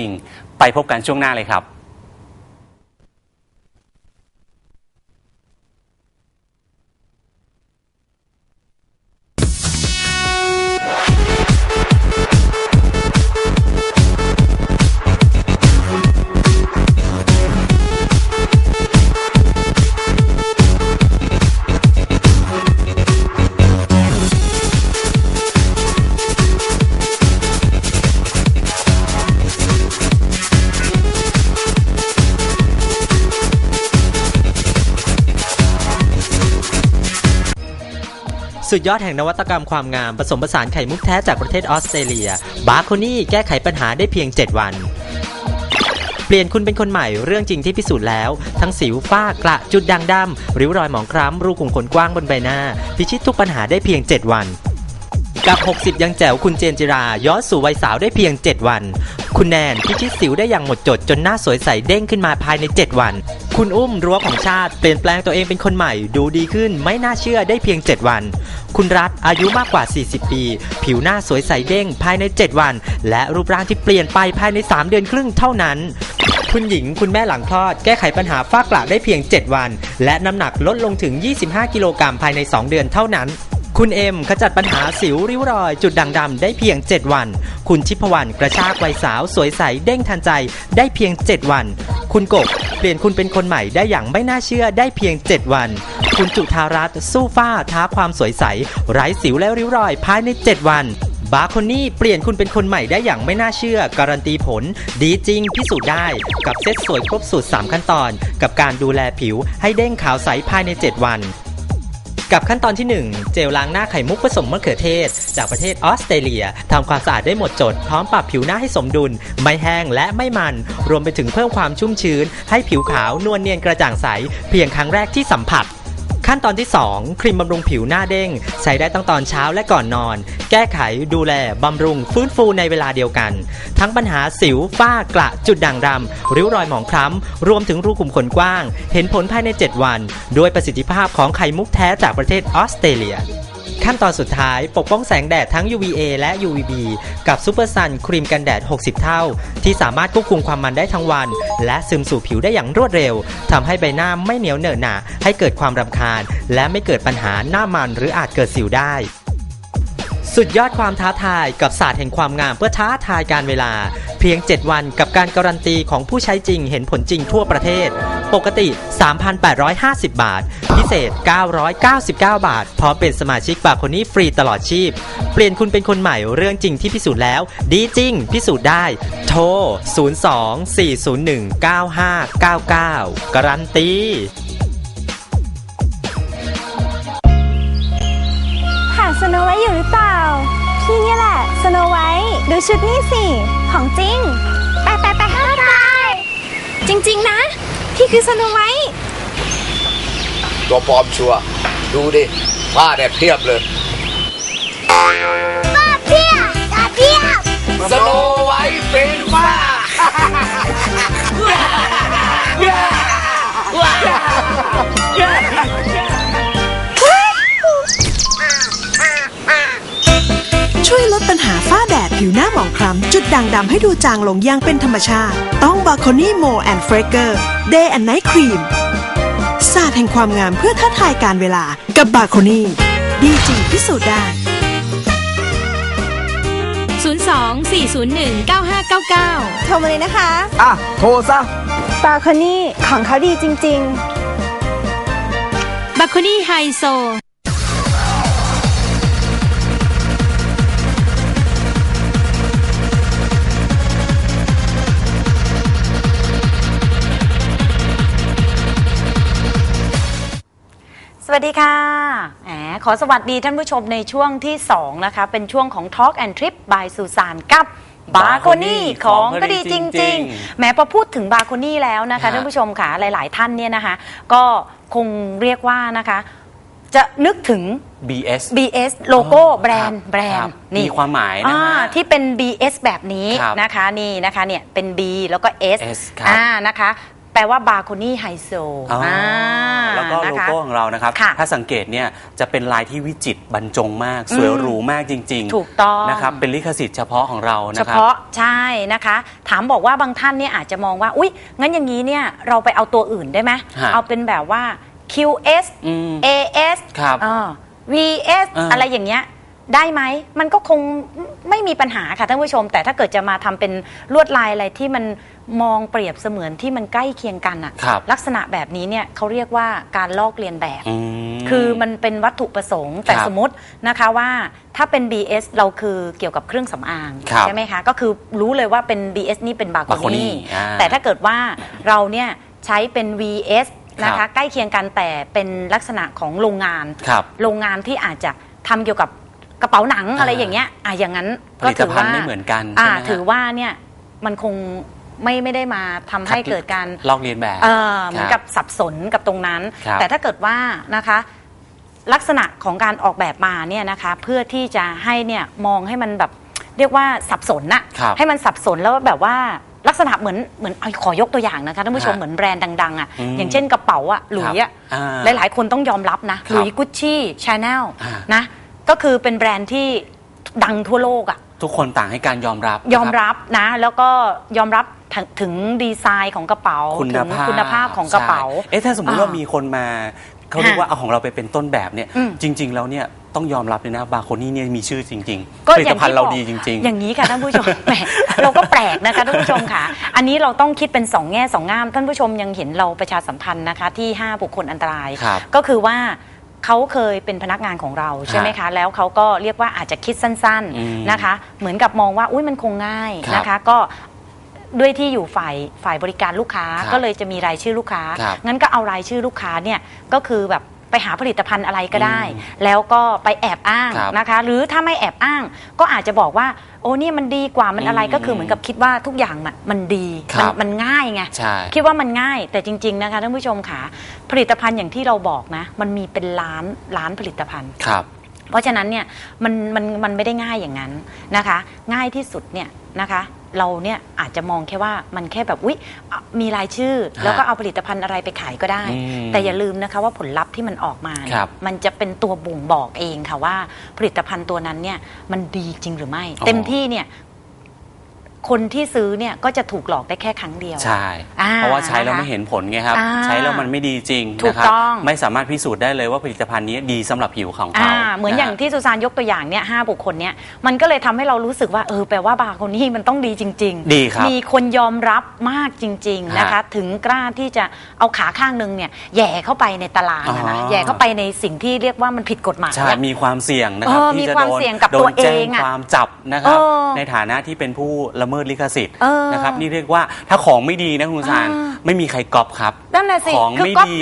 ริง ไปพบกันช่วงหน้าเลยครับ สุดยอดแห่งนวัตกรรมความงามผสมผสานไข่มุกแท้จากประเทศออสเตรเลีย บาโคนี่แก้ไขปัญหาได้เพียง 7 วัน เปลี่ยนคุณเป็นคนใหม่เรื่องจริงที่พิสูจน์แล้ว ทั้งสิวฝ้ากระจุดด่างดำริ้วรอยหมองคล้ำรูขุมขนกว้างบนใบหน้า พิชิตทุกปัญหาได้เพียง 7 วัน กับ 60 ยังแจ๋วคุณเจนจิรา ย้อนสู่วัยสาวได้เพียง 7 วัน คุณแนนพิชิตสิวได้อย่างหมดจดจนหน้าสวยใสเด้งขึ้นมาภายใน 7 วัน คุณอุ้มรั้วของชาติเปลี่ยนแปลงตัวเองเป็นคนใหม่ ดูดีขึ้นไม่น่าเชื่อได้เพียง 7 วัน คุณรัฐอายุมากกว่า 40 ปี ผิวหน้าสวยใสเด้งภายใน 7 วัน และรูปร่างที่เปลี่ยนไปภายใน 3 เดือนครึ่งเท่านั้น คุณหญิงคุณแม่หลังคลอดแก้ไขปัญหาฝ้ากระได้เพียง 7 วัน และน้ำหนักลดลงถึง 25 กิโลกรัมภายใน 2 เดือนเท่านั้นคุณเอ็มขจัดปัญหาสิวริ้วรอย จุดด่างดำได้เพียง 7 วัน คุณชิพวรรณกระชากวัยสาวสวยใสเด้งทันใจได้เพียง 7 วัน คุณกบเปลี่ยนคุณเป็นคนใหม่ได้อย่างไม่น่าเชื่อได้เพียง 7 วัน คุณจุธารัตน์สู้ฟ้าท้าความสวยใส ไร้สิวและริ้วรอยภายใน 7 วันบาโคนนี้เปลี่ยนคุณเป็นคนใหม่ได้อย่างไม่น่าเชื่อ การันตีผล ดีจริงพิสูจน์ได้ กับเซ็ตสวยครบสูตร 3 ขั้นตอน กับการดูแลผิวให้เด้งขาวใสภายใน 7 วัน กับขั้นตอนที่ 1 เจลล้างหน้าไข่มุกผสมมะเขือเทศ จากประเทศออสเตรเลียทำความสะอาดได้หมดจด พร้อมปรับผิวหน้าให้สมดุล ไม่แห้งและไม่มัน รวมไปถึงเพิ่มความชุ่มชื้น ให้ผิวขาวนวลเนียนกระจ่างใส เพียงครั้งแรกที่สัมผัส ขั้นตอนที่ 2 ครีมบำรุงผิวหน้าเด้ง ใช้ได้ตั้งตอนเช้าและก่อนนอน แก้ไขดูแลบำรุงฟื้นฟูในเวลาเดียวกัน ทั้งปัญหาสิวฝ้ากระจุดด่างดำริ้วรอยหมองคล้ำ รวมถึงรูขุมขนกว้าง เห็นผลภายใน 7 วัน ด้วยประสิทธิภาพของไข่มุกแท้จากประเทศออสเตรเลีย ขั้นตอนสุดท้ายปกป้องแสงแดดทั้ง UVA และ UVB กับซูเปอร์ซันครีมกันแดด 60 เท่า ที่สามารถควบคุมความมันได้ทั้งวัน และซึมสู่ผิวได้อย่างรวดเร็วทำให้ใบหน้าไม่เหนียวเหนอะหนะให้เกิดความรำคาญ และไม่เกิดปัญหาหน้ามันหรืออาจเกิดสิวได้ สุดยอดความท้าทายกับศาสตร์แห่งความงามเพื่อท้าทายการเวลา เพียง 7 วันกับการการันตีของผู้ใช้จริงเห็นผลจริงทั่วประเทศ ปกติ 3,850 บาท พิเศษ 999 บาท พร้อมเป็นสมาชิกบาคนี่ฟรีตลอดชีพ เปลี่ยนคุณเป็นคนใหม่เรื่องจริงที่พิสูจน์แล้ว ดีจริง พิสูจน์ได้ โทร 02-401-9599 การันตี สโนไวท์อยู่หรือเปล่า พี่เนี่ยแหละสโนไวท์ดูชุดนี้สิ ของจริง ไปไปไปห้าไปจริง ๆ นะ พี่คือสโนไวท์ตัวปลอมชัวร์ดูดิผ้าเนี่ยเพียบเลยป้าเพียตาเพียสโนไวท์เป็นฝ้าช่ำจุดด่างดำให้ดูจางลงอย่างเป็นธรรมชาติ ต้องบาโคนี่โมแอนด์เฟรเกอร์เดย์แอนด์ไนท์ครีมศาสตร์แห่งความงามเพื่อท้าทายการเวลากับบาโคนี่ดีจริงพิสูจน์ได้ 02 401 9599 โทรมาเลยนะคะ อะ โทรซะ บาคอนี่ของเขาดีจริงบาโคนี่ไฮโซ วัสดีค่ะแหมขอสวัสดีท่านผู้ชมในช่วงที่ 2 นะคะ เป็นช่วงของ Talk and Trip by สุสานกับบาโคนี่ของก็ดีจริง ๆ แม้พอพูดถึงบาโคนี่แล้วนะคะฮะท่านผู้ชมค่ะหลาย ๆ ท่านเนี่ยนะคะ ก็คงเรียกว่านะคะ จะนึกถึง BS BS โลโก้แบรนด์ครับแบรนครัด์บมีความหมายนะอ่าฮะที่เป็น BS แบบนี้ครับนะคะนี่นะคะเนี่ยเป็น B แล้วก็ S S ครับอ่านะคะ แปลว่าบาโคนี่ไฮโซอ๋ออ่แล้วก็โลนะคะ โก้ของเรานะครับ ค่ะถ้าสังเกตเนี่ยจะเป็นลายที่วิจิตรบรรจงมาก สวยหรูมากจริงๆถูกต้อง นะครับเป็นลิขสิทธิ์เฉพาะของเราเฉนะครับ พาะใช่นะคะ ถามบอกว่าบางท่านเนี่ยอาจจะมองว่า อุ๊ย งั้นอย่างนี้เนี่ยเราไปเอาตัวอื่นได้ไหมฮะเอาเป็นแบบว่า QS อืม AS ครับ อ่า VS อ่า อะไรอย่างเงี้ย ได้ไหมมันก็คงไม่มีปัญหาค่ะท่านผู้ชม แต่ถ้าเกิดจะมาทำเป็นลวดลายอะไรที่มันมองเปรียบเสมือนที่มันใกล้เคียงกันอะครับ ลักษณะแบบนี้เนี่ยเขาเรียกว่าการลอกเลียนแบบ อืม คือมันเป็นวัตถุประสงค์แต่ครับสมมตินะคะว่าถ้าเป็น BS เราคือเกี่ยวกับเครื่องสำอางครับใช่ไหมคะ ก็คือรู้เลยว่าเป็น BS นี่เป็นบาโค Baconi นี่อ่าแต่ถ้าเกิดว่าเราเนี่ยใช้เป็น VS นะครัคะบ ใกล้เคียงกันแต่เป็นลักษณะของโรงงาน ครับ โรงงานที่อาจจะทำเกี่ยวกับ กระเป๋าหนังอ่าอะไรอย่างเงี้ยอะอย่างนั้นผก็ลิตถือภัณว่าฑ์ไม่เหมือนกันอ่า ใช่ไหมฮะถือว่าเนี่ยมันคงไม่ไม่ได้มาทำให้เกิดการ ลอกเลียนแบบ เออเหมือนครักับสับสนกับตรงนั้น ครับแต่ถ้าเกิดว่านะคะลักษณะของการออกแบบมาเนี่ยนะคะเพื่อที่จะให้เนี่ยมองให้มันแบบเรียกว่าสับสนน่ะครับให้มันสับสนแล้วแบบว่าลักษณะเหมือนเหมือนเอาขอยกตัวอย่างนะคะท่านผู้ชมฮะเหมือนแบรนด์ดังๆอะอืมอย่างเช่นกระเป๋าอะหลุยอะอ่าหลายๆ คนต้องยอมรับนะครัหบลุยกุชชี่ชาแนลอ่านะ ก็คือเป็นแบรนด์ที่ดังทั่วโลกอะทุกคนต่างให้การยอมรับยอมนะค รับนะ แล้วก็ยอมรับถึงถึงดีไซน์ของกระเป๋าคุณถึงภาพคุณภาพของกระเป๋า ใช่เอ๊ะถ้าสมมุติอ่าว่ามีคนมาเขาเรียกฮะว่าเอาของเราไปเป็นต้นแบบเนี่ย อืม จริง ๆ แล้วเนี่ยต้องยอมรับเลยนะบาโคนี่เนี่ยมีชื่อจริงๆก็ผลิอตย่างภัณที่ฑ์เราบอกดีจริง อย่างนี้ค่ะท่านผู้ชม แหมเราก็แปลกนะคะท่านผู้ชมค่ะ อันนี้เราต้องคิดเป็นสองแง่สองงาม ท่านผู้ชมยังเห็นเราประชาสัมพันธ์นะคะที่ 5 บุคคลอันตราย ครับก็คือว่า เขาเคยเป็นพนักงานของเราใช่ไหมคะ แล้วเขาก็เรียกว่าอาจจะคิดสั้นอืมๆนะคะ เหมือนกับมองว่าอุ้ยมันคงง่ายครับนะคะ ก็ด้วยที่อยู่ฝ่ายฝ่ายบริการลูกค้าครับก็เลยจะมีรายชื่อลูกค้า ครับงั้นก็เอารายชื่อลูกค้าเนี่ยก็คือแบบ ไปหาผลิตภัณฑ์อะไรก็ได้อืมแล้วก็ไปแอบอ้างครับนะคะ หรือถ้าไม่แอบอ้าง ก็อาจจะบอกว่า โอ้เนี่ยมันดีกว่ามันอะไรอืมก็คือเหมือนกับคิดว่าทุกอย่างน่ะมันดีครัมับมันง่ายไง ใช่ คิดว่ามันง่ายแต่จริง ๆ นะคะท่านผู้ชมค่ะ ผลิตภัณฑ์อย่างที่เราบอกนะ มันมีเป็นล้านล้านผลิตภัณฑ์ ครับ เพราะฉะนั้นเนี่ยมันมันมันไม่ได้ง่ายอย่างนั้นนะคะ ง่ายที่สุดเนี่ยนะคะ เราเนี่ยอาจจะมองแค่ว่ามันแค่แบบอุ๊ยอะมีรายชื่อ แล้วก็เอาผลิตภัณฑ์อะไรไปขายก็ได้อืมแต่อย่าลืมนะคะว่าผลลัพธ์ที่มันออกมาเนี่ยครับมันจะเป็นตัวบ่งบอกเองค่ะว่า ผลิตภัณฑ์ตัวนั้นเนี่ยมันดีจริงหรือไม่อ๋อเต็มที่เนี่ย คนที่ซื้อเนี่ยก็จะถูกหลอกได้แค่ครั้งเดียว ใช่ อ่าเพราะว่าใช้แล้วนะคะไม่เห็นผลไงครับ อ่าใช้แล้วมันไม่ดีจริงถูกนะครับต้อง ไม่สามารถพิสูจน์ได้เลยว่าผลิตภัณฑ์นี้ดีสำหรับผิวของอ่าเขาเหมือนอย่างะฮะ ที่สุสานยกตัวอย่างเนี่ยห้าบุคคลเนี่ยมันก็เลยทำให้เรารู้สึกว่าเออแปลว่าบาร์โคนี่มันต้องดีจริงดีครับมีคนยอมรับมากจริง ๆนะคะ ฮะถึงกล้าที่จะเอาขาข้างหนึ่งเนี่ยแหย่เข้าไปในตลาดนะนะอ๋อ แหย่เข้าไปในสิ่งที่เรียกว่ามันผิดกฎหมายใช่อะ มีความเสี่ยงนะครับเออที่มีจะความโดนเสี่ยงกับโดตัวนแจ้เองอะความจับนะครับ เออในฐานะที่เป็นผู้ละเมิดลิขสิทธิ์เออ นะครับนี่เรียกว่าถ้าของไม่ดีนะคุณสารอ่า ไม่มีใครก๊อปครับ นั่นแหละสิของคืไม่ก๊อปดี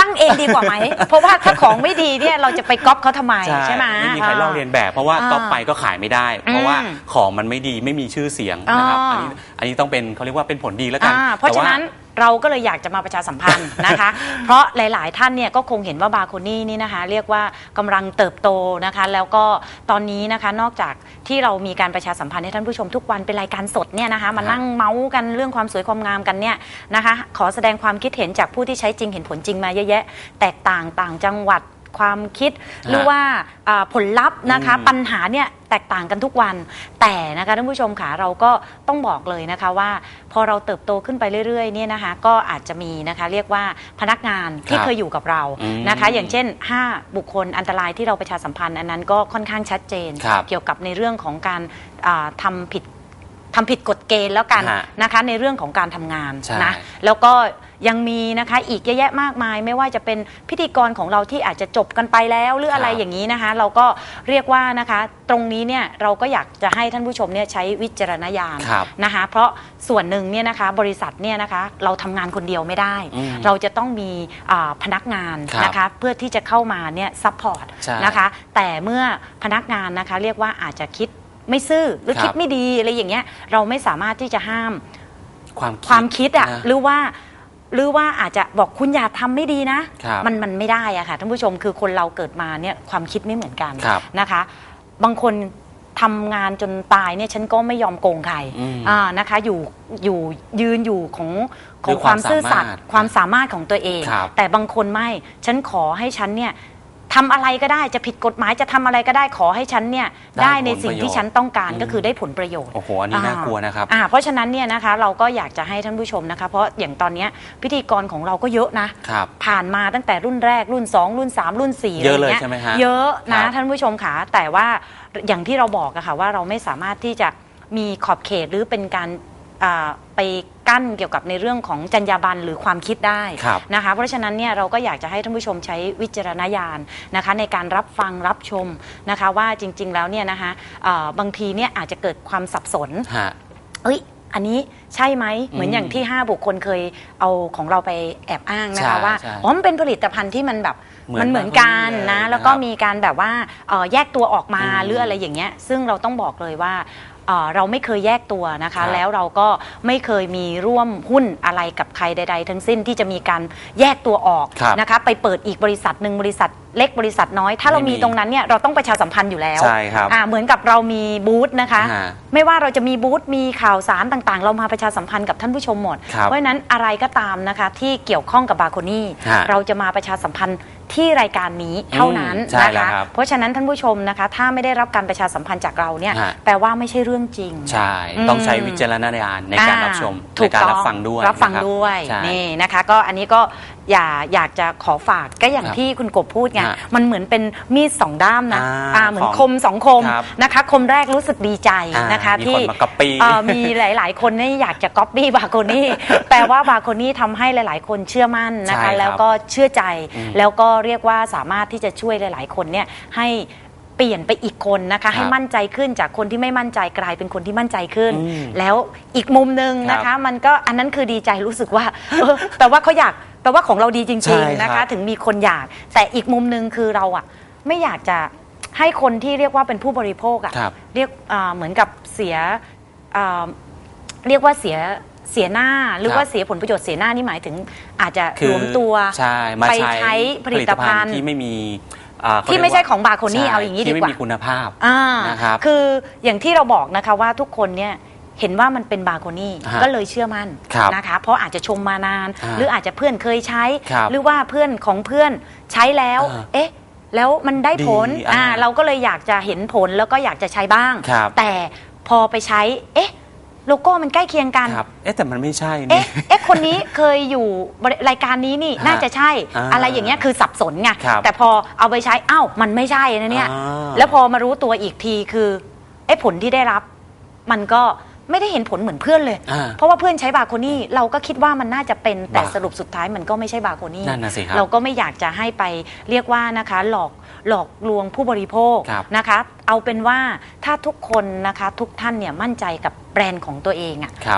ตั้งเองดีกว่าไหม เพราะว่าถ้าของไม่ดีเนี่ยเราจะไปก๊อปเขาทำไมใช่ไหม ไม่มีใครลอกเรียนแบบ เพราะว่าอ่าก๊อปไปก็ขายไม่ได้ เพราะว่าอืมของมันไม่ดีไม่มีชื่อเสียงนะครับอ่า อันนี้อันนี้ต้องเป็นเขาเรียกว่าเป็นผลดีแล้วกันอ่าเพราะแต่ฉะว่านั้น เราก็เลยอยากจะมาประชาสัมพันธ์นะคะ เพราะหลาย ๆ ท่านเนี่ยก็คงเห็นว่าบาโคนี่นี่นะคะ เรียกว่ากำลังเติบโตนะคะ แล้วก็ตอนนี้นะคะนอกจากที่เรามีการประชาสัมพันธ์ให้ท่านผู้ชมทุกวันเป็นรายการสดเนี่ยนะคะมานั่งเมาส์กันเรื่องความสวยความงามกันเนี่ยนะคะ ขอแสดงความคิดเห็นจากผู้ที่ใช้จริงเห็นผลจริงมาเยอะแยะ แตกต่างต่างจังหวัด ความคิด หรือว่าอ่าผลลัพธ์นะคะ อืม ปัญหาเนี่ยแตกต่างกันทุกวัน แต่นะคะท่านผู้ชมค่ะเราก็ต้องบอกเลยนะคะว่า พอเราเติบโตขึ้นไปเรื่อยๆเนี่ยนะคะ ก็อาจจะมีนะคะเรียกว่าพนักงานที่ครับเคยอยู่กับเราอืมนะคะ อย่างเช่น 5 บุคคลอันตรายที่เราประชาสัมพันธ์ อันนั้นก็ค่อนข้างชัดเจน ครับ เกี่ยวกับในเรื่องของการอ่าทำผิด ทำผิดกฎเกณฑ์แล้วกันฮะนะคะในเรื่องของการทำงานใช่ นะแล้วก็ยังมีนะคะอีกเยอะแยะมากมาย ไม่ว่าจะเป็นพิธีกรของเราที่อาจจะจบกันไปแล้วหรืออะไรครับอย่างนี้นะคะ เราก็เรียกว่านะคะตรงนี้เนี่ยเราก็อยากจะให้ท่านผู้ชมเนี่ยใช้วิจารณญาณ ครับ นะคะเพราะส่วนหนึ่งเนี่ยนะคะบริษัทเนี่ยนะคะเราทำงานคนเดียวไม่ได้ อืมเราจะต้องมีอ่าพนักงานครับนะคะเพื่อที่จะเข้ามาเนี่ยซัพพอร์ตใช่นะคะแต่เมื่อพนักงานนะคะเรียกว่าอาจจะคิด ไม่ซื่อหรือครับคิดไม่ดีอะไรอย่างเงี้ย เราไม่สามารถที่จะห้ามความความคิดอะนะหรือว่าหรือว่าอาจจะบอกคุณอย่าทำไม่ดีนะครับมันมันไม่ได้อะค่ะท่านผู้ชมคือคนเราเกิดมาเนี่ยความคิดไม่เหมือนกันครับนะคะ บางคนทำงานจนตายเนี่ยฉันก็ไม่ยอมโกงใครอืมอ่านะคะ อยู่อยู่ยืนอยู่ของขด้อวงยความความซื่อสัตย์สามารถความสามารถของตัวเองครับแต่บางคนไม่ ฉันขอให้ฉันเนี่ย ทำอะไรก็ได้จะผิดกฎหมายจะทำอะไรก็ได้ขอให้ฉันเนี่ยได้ในสิ่งที่ฉันต้องการก็คือได้ผลประโยชน์ โอ้โหอันนี้น่ากลัวนะครับ อ่าเพราะฉะนั้นเนี่ยนะคะเราก็อยากจะให้ท่านผู้ชมนะคะ เพราะอย่างตอนเนี้ยพิธีกรของเราก็เยอะนะ ครับ ผ่านมาตั้งแต่รุ่นแรกรุ่น 2 รุ่น 3 รุ่น4เยอะเลยไรงี้ใช่ไหมฮะเยอะนะครับท่านผู้ชมค่ะแต่ว่าอย่างที่เราบอกอะค่ะว่าเราไม่สามารถที่จะมีขอบเขตหรือเป็นการ อ่าไปกั้นเกี่ยวกับในเรื่องของจรรยาบรรณหรือความคิดได้ครับนะคะเพราะฉะนั้นเนี่ยเราก็อยากจะให้ท่านผู้ชมใช้วิจารณญาณนะคะในการรับฟังรับชมนะคะว่าจริง ๆ แล้วเนี่ยนะคะเอ่อบางทีเนี่ยอาจจะเกิดความสับสน ฮะ เอ้ย อันนี้ใช่ไหม เหมือนอืมอย่างที่ 5 บุคคลเคยเอาของเราไปแอบอ้างนะใช่คะว่า ใช่อ๋อ มันเป็นผลิตภัณฑ์ที่มันแบบ เหมือนมันเหมือนกันบางคนนะเลยแล้วก็นะครับมีการแบบว่าเอ่อแยกตัวออกมาอืมหรืออะไรอย่างเงี้ย ซึ่งเราต้องบอกเลยว่า เอ่อเราไม่เคยแยกตัวนะครัคะ บ แล้วเราก็ไม่เคยมีร่วมหุ้นอะไรกับใครใด ๆ ทั้งสิ้นที่จะมีการแยกตัวออกครับนะคะไปเปิดอีกบริษัทหนึ่งบริษัทเล็กบริษัทน้อย ถ้าเราไม่มีมีตรงนั้นเนี่ยเราต้องประชาสัมพันธ์อยู่แล้วใช่ครับอ่าเหมือนกับเรามีบูธนะคะ ฮะไม่ว่าเราจะมีบูธมีข่าวสารต่างๆ เรามาประชาสัมพันธ์กับท่านผู้ชมหมด ครับเพราะฉะนั้นอะไรก็ตามนะคะที่เกี่ยวข้องกับบาโคนี่ฮะ เราจะมาประชาสัมพันธ์ ที่รายการนี้เท่านั้นอืมใช่นะแล้วคะครับเพราะฉะนั้นท่านผู้ชมนะคะ ถ้าไม่ได้รับการประชาสัมพันธ์จากเราเนี่ยฮะ แปลว่าไม่ใช่เรื่องจริง ใช่อืมต้องใช้วิจารณญาณในการรับชมถูในการรับต้องฟังด้วยรับฟังนะคด้วยใช่ นี่นะคะ ก็อันนี้ก็อย่าอยากจะขอฝากก็อย่างครับที่คุณกบพูดไงฮะมันเหมือนเป็นมีดสองด้ามนะอ่าอ่าเหมือนของคมสองคมครับนะคะ คมแรกรู้สึกดีใจอ่านนะคะมีที่คนมา copy เอ่อมีหลาย ๆ คนเนี่ยอยากจะก๊อปปี้บาโคนี่ แปลว่าบาโคนี่ทำให้หลาย ๆ คนเชื่อมั่นนะใช่ครัคะ บแล้วก็เชื่อใจอืมแล้วก็เรียกว่าสามารถที่จะช่วยหลาย ๆ คนเนี่ยให้เปลี่ยนไปอีกคนนะครัคะบให้มั่นใจขึ้นจากคนที่ไม่มั่นใจกลายเป็นคนที่มั่นใจขึ้นอืมแล้วอีกมุมหนึ่งนะครัคะบมันก็อันนั้นคือดีใจรู้สึกว่าเออแปลว่าเขาอยากแปลว่าของเราดีจใช่ริงครับๆนะคะ ถึงมีคนอยาก แต่อีกมุมหนึ่งคือเราอะไม่อยากจะให้คนที่เรียกว่าเป็นผู้บริโภคอะครับเรียกอ่าเหมือนกับเสียอ่าเรียกว่าเสีย เสียหน้าหรือครับว่าเสียผลประโยชน์เสียหน้านี่หมายถึงอาจจะคือรวมตัวใช่มาไปใช้ใช้ผลิตภัณฑ์ที่ไม่มีอ่าเขาที่ไม่ใช่ของบาโคนี่ใช่เอาอย่างนี้ดีกว่าที่ไม่มีคุณภาพอ่านะครับคืออย่างที่เราบอกนะคะว่าทุกคนเนี่ยเห็นว่ามันเป็นบาโคนี่ฮะก็เลยเชื่อมั่นครับนะคะ เพราะอาจจะชมมานานอ่าหรืออาจจะเพื่อนเคยใช้ครับหรือว่าเพื่อนของเพื่อนใช้แล้วอ่าเอ๊ะ แล้วมันได้ผลดีอ่าอ่าเราก็เลยอยากจะเห็นผลแล้วก็อยากจะใช้บ้างครับแต่พอไปใช้ เอ๊ะ โลโก้มันใกล้เคียงกัน ครับ เอ๊ะแต่มันไม่ใช่นี่ เอ๊ะ เอ๊ะ คนนี้เคยอยู่บริรายการนี้นี่ฮะน่าจะใช่ อ่าอะไรอย่างเงี้ยคือสับสนไง ครับแต่พอเอาไปใช้ อ้าว มันไม่ใช่นะเนี่ย อ่าแล้วพอมารู้ตัวอีกทีคือไอ้ผลที่ได้รับ มันก็ ไม่ได้เห็นผลเหมือนเพื่อนเลย อ่าเพราะว่าเพื่อนใช้บาโคนี่เราก็คิดว่ามันน่าจะเป็นแต่บา สรุปสุดท้ายมันก็ไม่ใช่บาโคนี่ นั่นน่ะสิครับ เราก็ไม่อยากจะให้ไปเรียกว่านะคะหลอกหลอกลวงผู้บริโภคครับนะคะ เอาเป็นว่าถ้าทุกคนนะคะทุกท่านเนี่ยมั่นใจกับแบรนด์ของตัวเองอะ ครับ